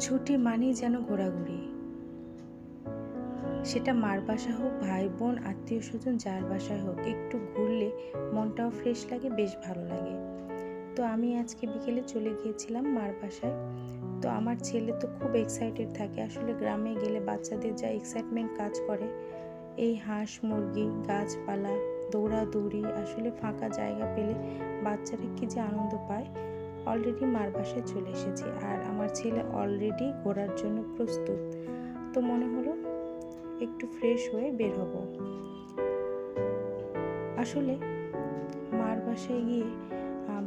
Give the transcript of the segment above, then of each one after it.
ছুটি মানেই যেন ঘোরাঘুরি। সেটা মার বাসা হোক, ভাই, বোন, আত্মীয় স্বজন, যার বাসায় হোক, একটু ঘুরলে মনটাও ফ্রেশ লাগে, বেশ ভালো লাগে। তো আমি আজকে বিকেলে চলে গিয়েছিলাম মার বাসায়। তো আমার ছেলে তো খুব এক্সাইটেড থাকে। আসলে গ্রামে গেলে বাচ্চাদের যা এক্সাইটমেন্ট কাজ করে, এই হাঁস, মুরগি, গাছপালা, দৌড়াদৌড়ি, আসলে ফাঁকা জায়গা পেলে বাচ্চারা কি যে আনন্দ পায়। অলরেডি মার বাসায় চলে এসেছি। আর আমার ছেলে অলরেডি ঘোরার জন্য প্রস্তুত। তো মনে হলো একটু ফ্রেশ হয়ে বের হব। আসলে মার বাসায় গিয়ে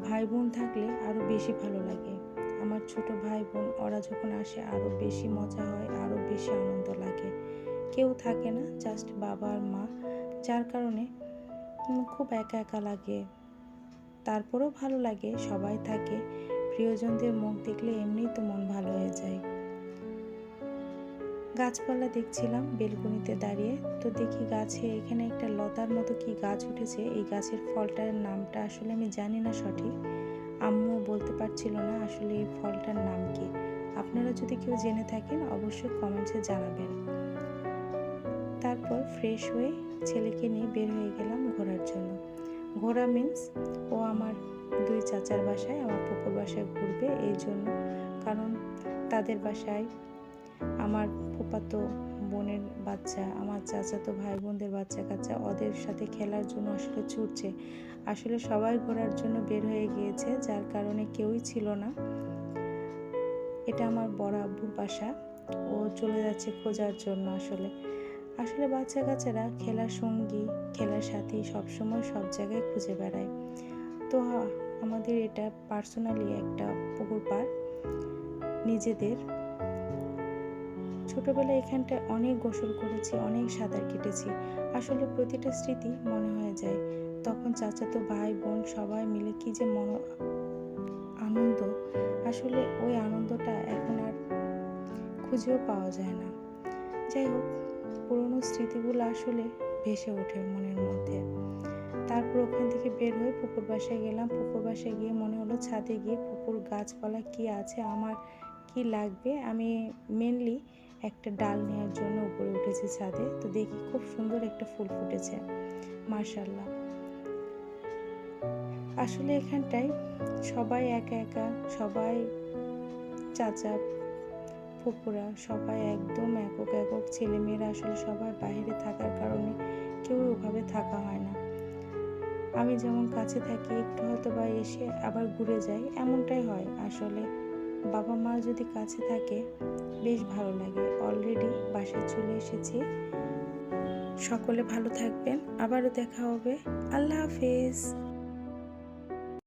ভাই বোন থাকলে আরও বেশি ভালো লাগে। আমার ছোট ভাই বোন ওরা যখন আসে আরও বেশি মজা হয় আরও বেশি আনন্দ লাগে। কেউ থাকে না জাস্ট বাবা আর মা, যার কারণে খুব একা একা লাগে। তারপরেও ভালো লাগে, সবাই থাকে। প্রিয়জনদের মুখ দেখলে এমনিই তো মন ভালো হয়ে যায়। গাছপালা দেখছিলাম বেলকুনিতে দাঁড়িয়ে। তো দেখি গাছে এখানে একটা লতার মতো কি গাছ উঠেছে। এই গাছের ফলটার নামটা আসলে আমি জানি না সঠিক। আম্মু বলতে পারছিল না আসলে এই ফলটার নাম কি। আপনারা যদি কেউ জেনে থাকেন অবশ্যই কমেন্টসে জানাবেন। তারপর ফ্রেশ হয়ে ছেলেকে নিয়ে বের হয়ে গেলাম ঘোরার জন্য। ঘোরা মিন্স ও আমার দুই চাচার বাসায়, আমার পুকুর বাসায় ঘুরবে এই জন্য। কারণ তাদের বাসায় আমার ফুপাতো বোনের বাচ্চা, আমার চাচাতো ভাই বোনদের বাচ্চা কাচ্চা ওদের সাথে খেলার জন্য আসলে ছুটছে। আসলে সবাই ঘোরার জন্য বের হয়ে গিয়েছে, যার কারণে কেউই ছিল না। এটা আমার বড় আব্বুর বাসা। ও চলে যাচ্ছে খোঁজার জন্য আসলে। আসলে বাচ্চা কাচ্চারা খেলার সঙ্গী, খেলার সাথী সবসময় সব জায়গায় খুঁজে বেড়ায়। তো আমাদের এটা পার্সোনালি একটা পুকুর পাড়, নিজেদের। ছোটবেলায় এখানটায় অনেক গোসল করেছি, অনেক সাঁতার কেটেছি। আসলে প্রতিটা স্মৃতি মনে হয়ে যায়। তখন চাচাতো ভাই, বোন সবাই মিলে কি যে মন, আনন্দ। আসলে ওই আনন্দটা এখন আর খুঁজেও পাওয়া যায় না। যাই হোক, পুরনো স্মৃতিগুলো আসলে ভেসে ওঠে মনের মধ্যে। তারপর ওখান থেকে বের হয়ে পুকুর বাসায় গেলাম। পুকুর বাসায় গিয়ে মনে হলো ছাদে গিয়ে পুকুর গাছপালা কি আছে, আমার কি লাগবে? আমি মেনলি একটা ডাল নেওয়ার জন্য উপরে উঠেছি ছাদে। তো দেখি খুব সুন্দর একটা ফুল ফুটেছে। মার্শাল্লাহ আসলে এখানটায় সবাই একা একা, সবাই চাচা ফুপুরা সবাই একদম একক একক। ছেলেমেয়েরা আসলে সবাই বাইরে থাকার কারণে কেউ ওভাবে থাকা হয় না। আমি যেমন কাছে থাকি, একটু হয়তো বা এসে আবার ঘুরে যাই, এমনটাই হয়। আসলে বাবা মা যদি কাছে থাকে, বেশ ভালো লাগে। অলরেডি বাসায় চলে এসেছি। সকলে ভালো থাকবেন। আবারও দেখা হবে। আল্লাহ হাফেজ।